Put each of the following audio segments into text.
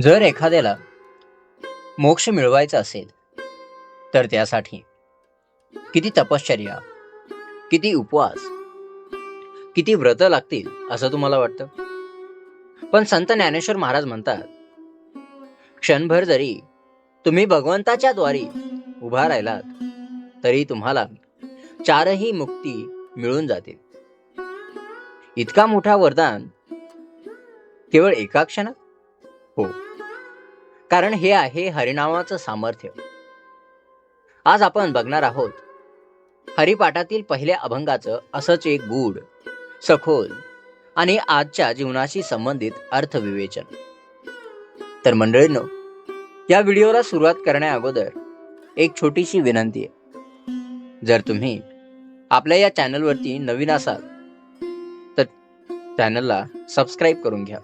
जर एखाद्याला मोक्ष मिळवायचा असेल तर त्यासाठी किती तपश्चर्या किती उपवास किती व्रत लागतील असं तुम्हाला वाटतं? पण संत ज्ञानेश्वर महाराज म्हणतात क्षणभर जरी तुम्ही भगवंताच्या द्वारी उभा राहिलात तरी तुम्हाला चारही मुक्ती मिळून जातील. इतका मोठा वरदान केवळ एका क्षणात? हो. कारण हे आहे हरिनामाचं सामर्थ्य. आज आपण बघणार आहोत हरिपाठातील पहिल्या अभंगाचं असंच एक गूढ सखोल आणि आजच्या जीवनाशी संबंधित अर्थविवेचन. तर मंडळींनो या व्हिडिओला सुरुवात करण्या अगोदर एक छोटीशी विनंती आहे. जर तुम्ही आपल्या या चॅनलवरती नवीन असाल तर चॅनलला सबस्क्राईब करून घ्या.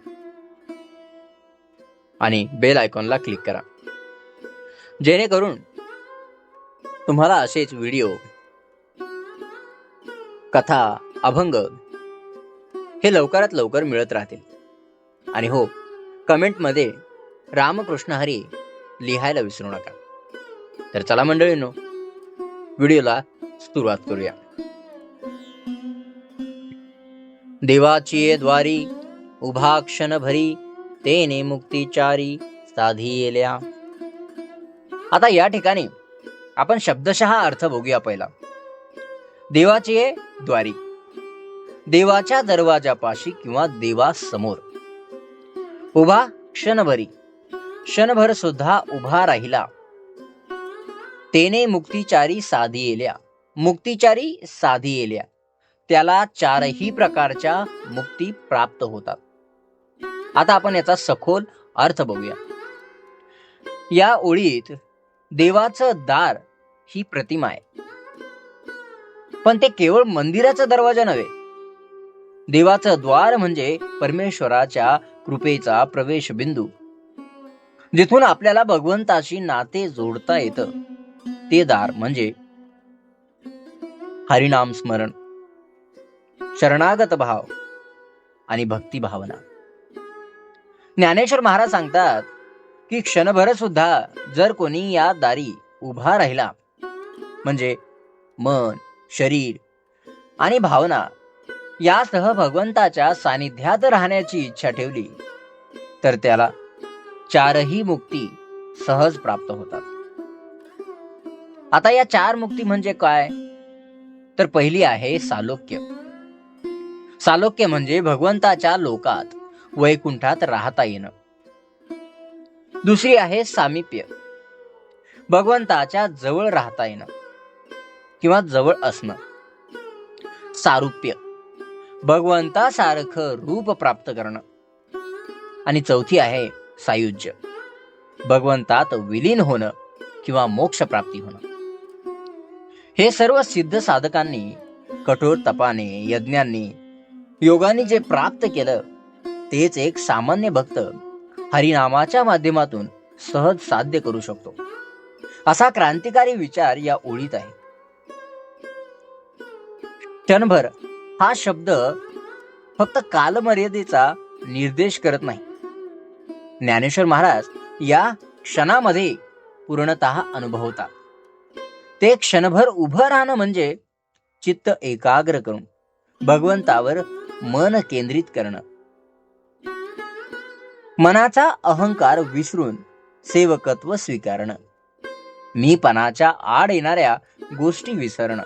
आणि बेल आयकॉनला क्लिक करा. जेणेकरून तुम्हाला असेच व्हिडिओ कथा अभंग हे लवकरात लवकर मिळत राहतील. आणि हो कमेंटमध्ये रामकृष्ण हरी लिहायला विसरू नका. तर चला मंडळींनो व्हिडिओला सुरुवात करूया. देवाची द्वारी उभा क्षण भरी तेने मुक्तीचारी साधी येल्या आता या ठिकाणी आपण शब्दशः अर्थ बघूया पहिला. देवाची द्वारी. देवाच्या दरवाजापाशी किंवा देवासमोर. उभा क्षणभरी. क्षणभर सुद्धा उभा राहिला. तेने मुक्तीचारी साधी येल्या मुक्तीचारी साधी येल्या त्याला चारही प्रकारच्या मुक्ती प्राप्त होतात. आता आपण याचा सखोल अर्थ बघूया. या ओळीत देवाचं दार ही प्रतिमा आहे. पण ते केवळ मंदिराचा दरवाजा नव्हे देवाचं द्वार म्हणजे परमेश्वराच्या कृपेचा प्रवेश बिंदू जिथून आपल्याला भगवंताशी नाते जोडता येतं. ते दार म्हणजे हरिनाम स्मरण शरणागत भाव आणि भक्ती भावना ज्ञानेश्वर महाराज सांगतात की क्षणभर सुद्धा जर कोणी या दारी उभा राहिला म्हणजे मन शरीर आणि भावना यासह भगवंताच्या सानिध्यात राहण्याची इच्छा ठेवली तर त्याला चारही मुक्ती सहज प्राप्त होतात. आता या चार मुक्ती म्हणजे काय? तर पहिली आहे सालोक्य. सालोक्य म्हणजे भगवंताच्या लोकात वैकुंठात राहता येणं. दुसरी आहे सामिप्य. भगवंताच्या जवळ राहता येणं किंवा जवळ असणं. सारुप्य. भगवंतासारखं रूप प्राप्त करणं. आणि चौथी आहे सायुज्य. भगवंतात विलीन होणं किंवा मोक्ष प्राप्ती होणं. हे सर्व सिद्ध साधकांनी कठोर तपाने यज्ञांनी योगाने जे प्राप्त केलं तेच एक सामान्य भक्त हरिनामाच्या माध्यमातून सहज साध्य करू शकतो. असा क्रांतिकारी विचार या ओळीत आहे. क्षणभर हा शब्द फक्त कालमर्यादेचा निर्देश करत नाही. ज्ञानेश्वर महाराज या क्षणामध्ये पूर्णतः अनुभवतात. ते क्षणभर उभं राहणं म्हणजे चित्त एकाग्र करून भगवंतावर मन केंद्रित करणं. मनाचा अहंकार विसरून सेवकत्व स्वीकारणं. मीपणाच्या आड येणाऱ्या गोष्टी विसरणं.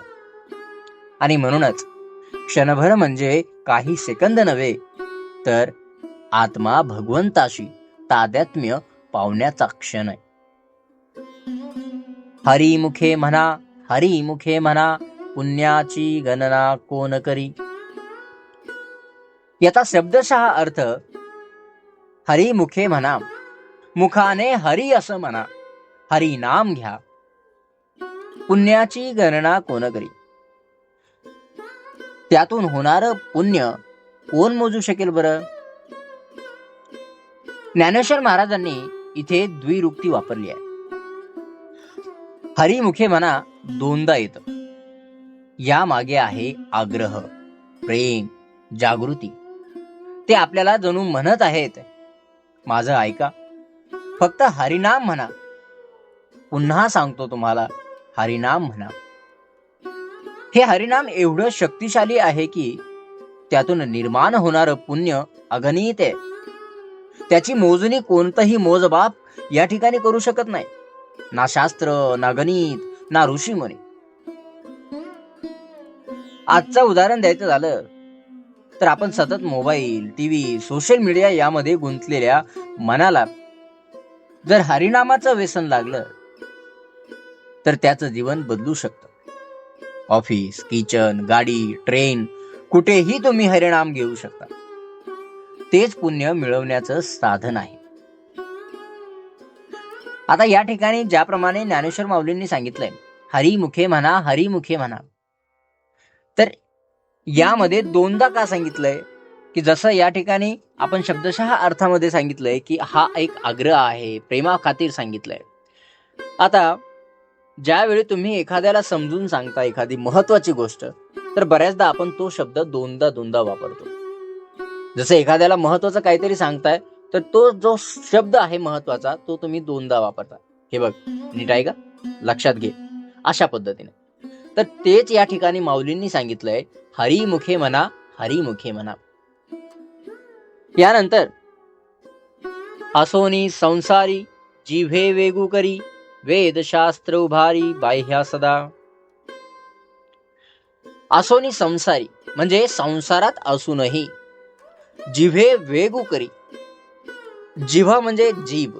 आणि म्हणूनच क्षणभर म्हणजे काही सेकंद नव्हे तर आत्मा भगवंताशी तादात्म्य पावण्याचा क्षण आहे. हरिमुखे म्हणा हरिमुखे म्हणा पुण्याची गणना कोण करी? याचा शब्दशः अर्थ हरिमुखे म्हणा मुखाने हरी असं म्हणा हरी नाम घ्या। पुण्याची गणना कोण करी? त्यातून होणार पुण्य कोण मोजू शकेल बरं? ज्ञानेश्वर महाराजांनी इथे द्विरुक्ती वापरली आहे. हरिमुखे म्हणा दोनदा येत. या मागे आहे आग्रह प्रेम जागृती. ते आपल्याला जणू म्हणत आहेत माझं ऐका. फक्त हरिनाम म्हणा. पुन्हा सांगतो तुम्हाला हरिनाम म्हणा. हे हरिनाम एवढं शक्तिशाली आहे की त्यातून निर्माण होणारं पुण्य अगणित आहे. त्याची मोजणी कोणतंही मोजबाप या ठिकाणी करू शकत नाही. ना शास्त्र ना गणित ना ऋषीमुनी. आजचं उदाहरण द्यायचं झालं तर आपण सतत मोबाईल टीव्ही सोशल मीडिया यामध्ये गुंतलेल्या मनाला जर हरिनामाचं व्यसन लागलं तर त्याचं जीवन बदलू शकतं. ऑफिस किचन गाडी ट्रेन कुठेही तुम्ही हरिनाम घेऊ शकता. तेच पुण्य मिळवण्याचं साधन आहे. आता या ठिकाणी ज्याप्रमाणे ज्ञानेश्वर माऊलींनी सांगितलंय हरिमुखे म्हणा हरिमुखे म्हणा. तर यामध्ये दोनदा का सांगितलंय? की जसं या ठिकाणी आपण शब्दशः अर्थामध्ये सांगितलंय की हा एक आग्रह आहे प्रेमा खातीर सांगितलंय. आता ज्यावेळी तुम्ही एखाद्याला समजून सांगता एखादी महत्वाची गोष्ट तर बऱ्याचदा आपण तो शब्द दोनदा दोनदा वापरतो. जसं एखाद्याला महत्वाचं काहीतरी सांगताय तर तो जो शब्द आहे महत्त्वाचा तो तुम्ही दोनदा वापरता. हे बघ नीट आहे का लक्षात घे अशा पद्धतीने. तर तेच या ठिकाणी माऊलींनी सांगितलंय हरिमुखे म्हणा हरिमुखे म्हणा यानंतर असोनी संसारी जिव्हे वेगू करी वेदशास्त्र उभारी बाह्या सदा. असोनी संसारी म्हणजे संसारात असूनही जिव्हे वेगू करी. जिव्हा म्हणजे जीभ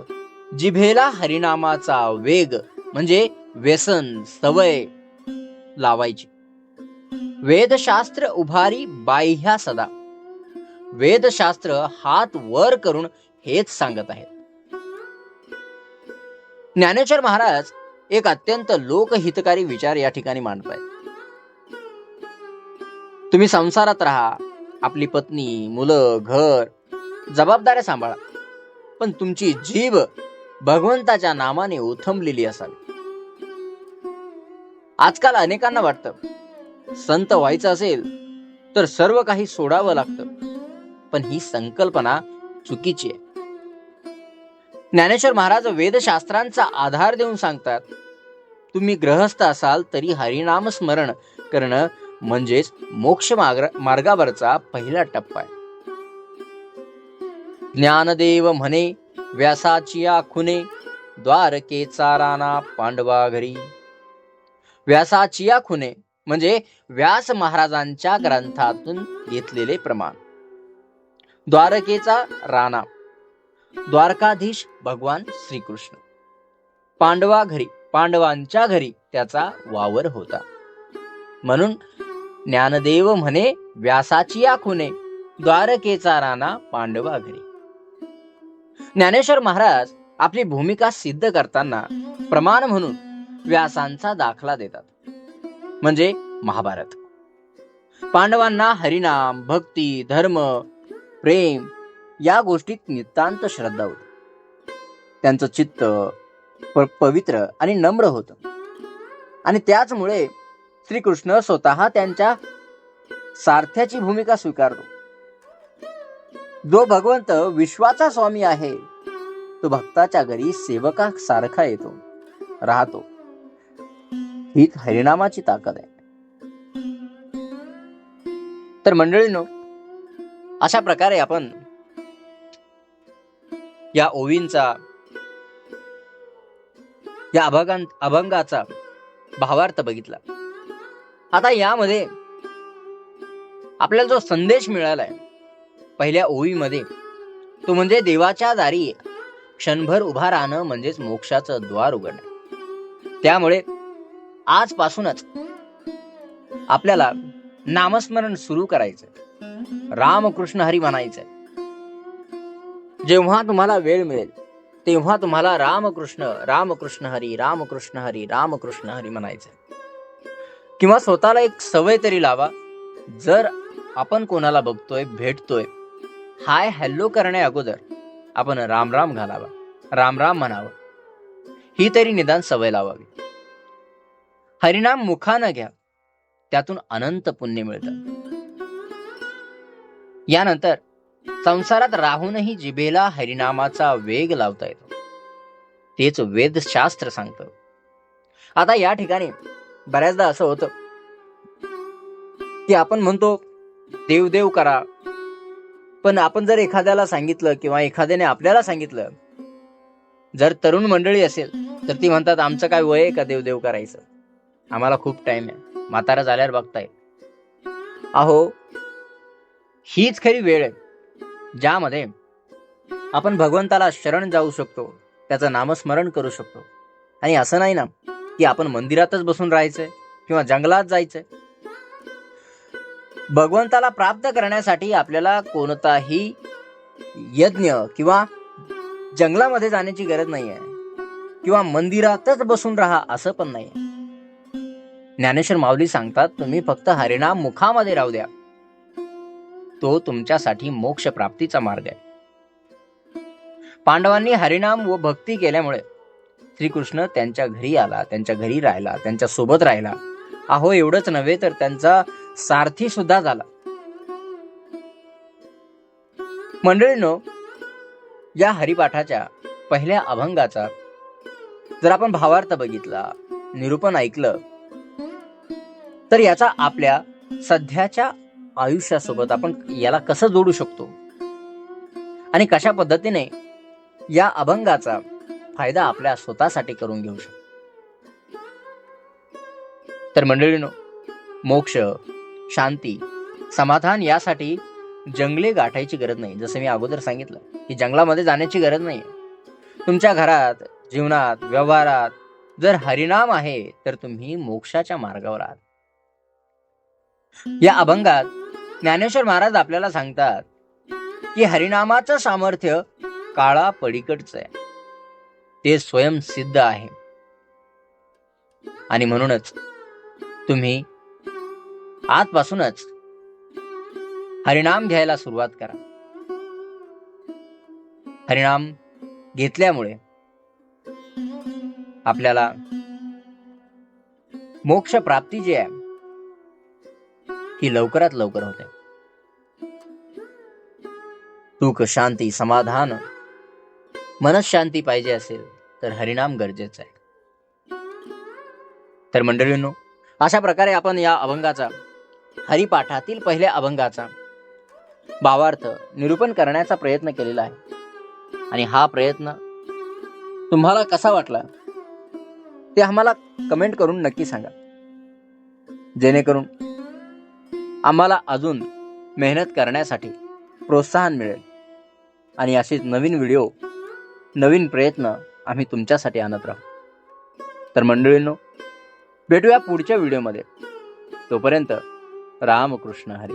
जिभेला हरिनामाचा वेग म्हणजे व्यसन सवय लावायची. वेदशास्त्र उभारी बाह्या सदा. वेदशास्त्र हात वर करून हेच सांगत आहेत. ज्ञानेश्वर महाराज एक अत्यंत लोकहितकारी विचार या ठिकाणी मांडत आहेत तुम्ही संसारात राहा आपली पत्नी मुलं घर जबाबदाऱ्या सांभाळा. पण तुमची जीभ भगवंताच्या नामाने उथंबलेली असावी. आजकाल अनेकांना वाटतं संत व्हायचं असेल तर सर्व काही सोडावं लागतं. पण ही संकल्पना चुकीची आहे. ज्ञानेश्वर महाराज वेदशास्त्रांचा आधार देऊन सांगतात तुम्ही ग्रहस्थ असाल तरी हरिनाम स्मरण करणं म्हणजेच मोक्ष मार्ग- मार्गावरचा पहिला टप्पा आहे. ज्ञानदेव म्हणे व्यासाची खुने द्वारकेचा राणा पांडवा घरी. व्यासाची खुने म्हणजे व्यास महाराजांच्या ग्रंथातून घेतलेले प्रमाण. द्वारकेचा राणा. द्वारकाधीश भगवान श्रीकृष्ण. पांडवा घरी पांडवांच्या घरी त्याचा वावर होता. म्हणून ज्ञानदेव म्हणे व्यासाची खुने द्वारकेचा राणा पांडवा घरी. ज्ञानेश्वर महाराज आपली भूमिका सिद्ध करताना प्रमाण म्हणून व्यासांचा दाखला देतात. म्हणजे महाभारत. पांडवांना हरिनाम भक्ती धर्म प्रेम या गोष्टीत नितांत श्रद्धा होती. त्यांचं चित्त पवित्र आणि नम्र होतं. आणि त्याचमुळे श्रीकृष्ण स्वतः त्यांच्या सारथ्याची भूमिका स्वीकारतो. जो भगवंत विश्वाचा स्वामी आहे तो भक्ताच्या घरी सेवका सारखा येतो राहतो. हीच हरिनामाची ताकद आहे. तर मंडळीनो अशा प्रकारे आपण या ओवींचा या अभंगां अभंगाचा भावार्थ बघितला. आता यामध्ये आपल्याला जो संदेश मिळालाय पहिल्या ओवीमध्ये तो म्हणजे देवाच्या दारी क्षणभर उभा राहणं म्हणजेच मोक्षाचं द्वार उघडणं. त्यामुळे आजपासूनच आपल्याला नामस्मरण सुरू करायचं रामकृष्ण हरी म्हणायचं जेव्हा तुम्हाला वेळ मिळेल तेव्हा तुम्हाला रामकृष्ण रामकृष्ण हरी रामकृष्ण हरी रामकृष्ण हरी म्हणायचंय. किंवा स्वतःला एक सवय तरी लावा जर आपण कोणाला बघतोय भेटतोय हाय हॅलो करण्या अगोदर आपण राम राम घालावा राम राम म्हणावं. ही तरी निदान सवय लावावी. हरिनाम मुखानं घ्या. त्यातून अनंत पुण्य मिळतं. यानंतर संसारात राहूनही जिभेला हरिनामाचा वेग लावता येतो. तेच वेदशास्त्र सांगतं. आता या ठिकाणी बऱ्याचदा असं होतं की आपण म्हणतो देवदेव करा. पण आपण जर एखाद्याला सांगितलं किंवा एखाद्याने आपल्याला सांगितलं जर तरुण मंडळी असेल तर ती म्हणतात आमचं काय वय आहे का देवदेव करायचं? आम्हाला खूप टाइम आहे. म्हातारा झाल्यावर बघताय. अहो हीच खरी वेळ आहे ज्यामध्ये आपण भगवंताला शरण जाऊ शकतो त्याचं नामस्मरण करू शकतो. आणि असं नाही ना की आपण मंदिरातच बसून राहायचंय किंवा जंगलात जायचंय. भगवंताला प्राप्त करण्यासाठी आपल्याला कोणताही यज्ञ किंवा जंगलामध्ये जाण्याची गरज नाही आहे किंवा मंदिरातच बसून राहा असं पण नाही ज्ञानेश्वर माऊली सांगतात तुम्ही फक्त हरिनाम मुखामध्ये राहू द्या. तो तुमच्यासाठी मोक्ष प्राप्तीचा मार्ग आहे. पांडवांनी हरिनाम व भक्ती केल्यामुळे श्रीकृष्ण त्यांच्या घरी आला त्यांच्या घरी राहिला त्यांच्यासोबत राहिला. अहो एवढंच नव्हे तर त्यांचा सारथी सुद्धा झाला. मंडळीनो या हरिपाठाच्या पहिल्या अभंगाचा जर आपण भावार्थ बघितला निरूपण ऐकलं तर याचा आपल्या सध्याच्या आयुष्यासोबत आपण याला कसं जोडू शकतो? आणि कशा पद्धतीने या अभंगाचा फायदा आपल्या स्वतःसाठी करून घेऊ शकतो? तर मंडळीनो मोक्ष शांती समाधान यासाठी जंगले गाठायची गरज नाही. जसं मी अगोदर सांगितलं की जंगलामध्ये जाण्याची गरज नाही तुमच्या घरात जीवनात व्यवहारात जर हरिनाम आहे तर तुम्ही मोक्षाच्या मार्गावर आहात. या अभंगात ज्ञानेश्वर महाराज आपल्याला सांगतात की हरिनामाचं सामर्थ्य काळा पडीकडचं आहे. ते स्वयंसिद्ध आहे. आणि म्हणूनच तुम्ही आजपासूनच हरिणाम घ्यायला सुरुवात करा. हरिणाम घेतल्यामुळे आपल्याला मोक्ष प्राप्ती जी आहे ही लवकरात लवकर होते. सुख शांती समाधान. मनशांती पाहिजे असेल तर हरिनाम गरजेचं आहे. तर मंडळींनो अशा प्रकारे आपण या अभंगाचा हरिपाठातील पहिल्या अभंगाचा भावार्थ निरूपण करण्याचा प्रयत्न केलेला आहे. आणि हा प्रयत्न तुम्हाला कसा वाटला ते आम्हाला कमेंट करून नक्की सांगा. जेणेकरून आम्हाला अजून मेहनत करण्यासाठी प्रोत्साहन मिळेल. आणि असेच नवीन व्हिडिओ नवीन प्रयत्न आम्ही तुमच्यासाठी आणत राहू. तर मंडळींनो भेटूया पुढच्या व्हिडिओमध्ये. तोपर्यंत रामकृष्ण हरी.